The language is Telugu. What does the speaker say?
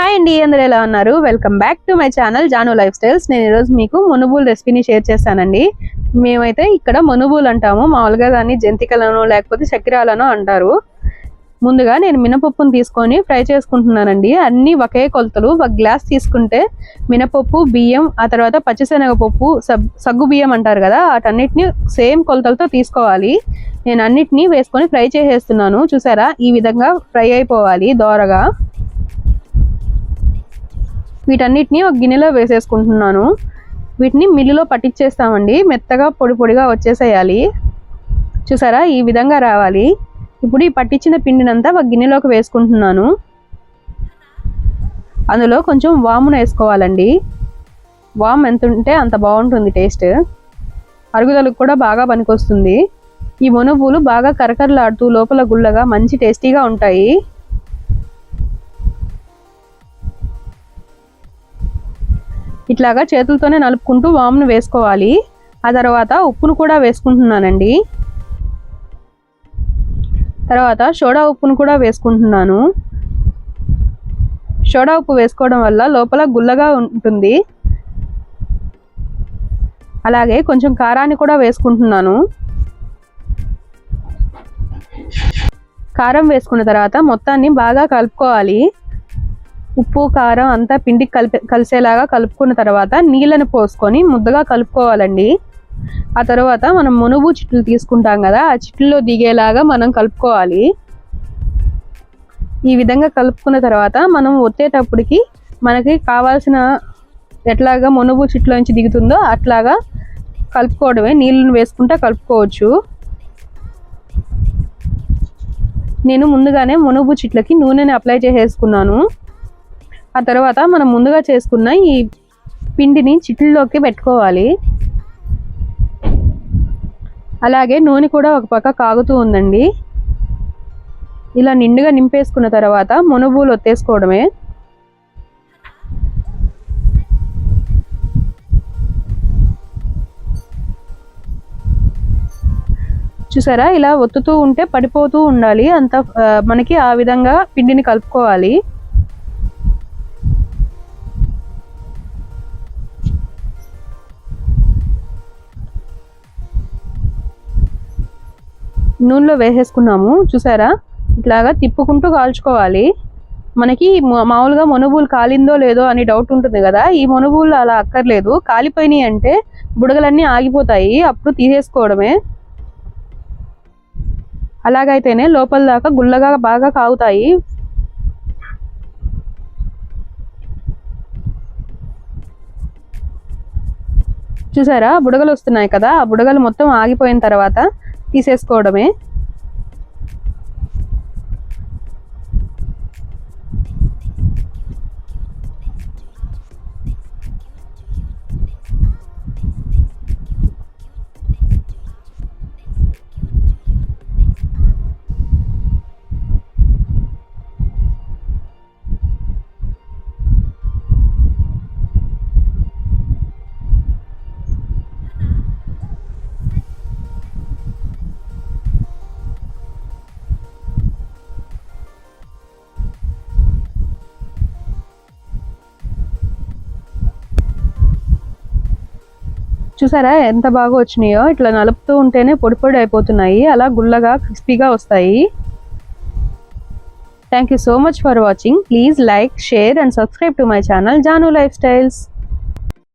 హాయ్ అండి అందరూ ఎలా ఉన్నారు? Welcome back to my channel Janu life styles నేను ఈరోజు మీకు మునుబుల్ రెసిపీని షేర్ చేస్తానండి. మేమైతే ఇక్కడ మునుబుల్ అంటాము. మామూలుగా దాన్ని జంతికలను లేకపోతే చక్రాలను అంటారు. ముందుగా నేను మినపప్పును తీసుకొని ఫ్రై చేసుకుంటున్నానండి. అన్నీ ఒకే కొలతలు. ఒక గ్లాస్ తీసుకుంటే మినపప్పు బియ్యం ఆ తర్వాత పచ్చిశనగపప్పు సబ్ సగ్గు బియ్యం అంటారు కదా వాటన్నిటిని సేమ్ కొలతలతో తీసుకోవాలి. నేను అన్నిటినీ వేసుకొని ఫ్రై చేసేస్తున్నాను. చూసారా? ఈ విధంగా ఫ్రై అయిపోవాలి దోరగా. వీటన్నిటిని ఒక గిన్నెలో వేసేసుకుంటున్నాను. వీటిని మిల్లులో పట్టించేస్తామండి మెత్తగా పొడి పొడిగా వచ్చేసేయాలి. చూసారా? ఈ విధంగా రావాలి. ఇప్పుడు ఈ పట్టించిన పిండినంతా ఒక గిన్నెలోకి వేసుకుంటున్నాను. అందులో కొంచెం వామును వేసుకోవాలండి. వామ్ ఎంత ఉంటే అంత బాగుంటుంది టేస్ట్. అరుగుదలకు కూడా బాగా పనికొస్తుంది. ఈ మునుపులు బాగా కరకరలాడుతూ లోపల గుల్లగా మంచి టేస్టీగా ఉంటాయి. ఇట్లాగా చేతులతోనే నలుపుకుంటూ వామును వేసుకోవాలి. ఆ తర్వాత ఉప్పును కూడా వేసుకుంటున్నానండి. తర్వాత సోడా ఉప్పును కూడా వేసుకుంటున్నాను. సోడా ఉప్పు వేసుకోవడం వల్ల లోపల గుల్లగా ఉంటుంది. అలాగే కొంచెం కారాన్ని కూడా వేసుకుంటున్నాను. కారం వేసుకున్న తర్వాత మొత్తాన్ని బాగా కలుపుకోవాలి. ఉప్పు కారం అంతా పిండికి కలిపి కలిసేలాగా కలుపుకున్న తర్వాత నీళ్ళని పోసుకొని ముద్దగా కలుపుకోవాలండి. ఆ తర్వాత మనం మునుగు చిట్లు తీసుకుంటాం కదా ఆ చిట్లలో దిగేలాగా మనం కలుపుకోవాలి. ఈ విధంగా కలుపుకున్న తర్వాత మనం ఒత్తేటప్పటికి మనకి కావాల్సిన ఎట్లాగా మునుగు చిట్లోంచి దిగుతుందో అట్లాగా కలుపుకోవడమే నీళ్ళను వేసుకుంటా కలుపుకోవచ్చు. నేను ముందుగానే మునుగు చిట్లకి నూనెని అప్లై చేసేసుకున్నాను. ఆ తర్వాత మనం ముందుగా చేసుకున్న ఈ పిండిని చిట్లలోకి పెట్టుకోవాలి. అలాగే నూనె కూడా ఒక పక్క కాగుతూ ఉందండి. ఇలా నిండుగా నింపేసుకున్న తర్వాత మునుబూలు ఒత్తేసుకోవడమే. చూసారా? ఇలా ఒత్తుతూ ఉంటే పడిపోతూ ఉండాలి. అంత మనకి ఆ విధంగా పిండిని కలుపుకోవాలి. నూనెలో వేసేసుకున్నాము చూసారా? ఇట్లాగా తిప్పుకుంటూ కాల్చుకోవాలి. మనకి మామూలుగా మనుబులు కాలిందో లేదో అని డౌట్ ఉంటుంది కదా ఈ మనుబులు అలా అక్కర్లేదు. కాలిపోయినాయి అంటే బుడగలన్నీ ఆగిపోతాయి అప్పుడు తీసేసుకోవడమే. అలాగైతేనే లోపల దాకా గుల్లగా బాగా కాగుతాయి. చూసారా? బుడగలు వస్తున్నాయి కదా ఆ బుడగలు మొత్తం ఆగిపోయిన తర్వాత తీసేసుకోవడమే. చూసారా? ఎంత బాగా వచ్చినాయో? ఇట్లా నలుపుతూ ఉంటేనే పొడి పొడి అయిపోతున్నాయి. అలా గుల్లగా క్రిస్పీగా వస్తాయి. Thank you so much for watching please like share and subscribe to my channel Janu life styles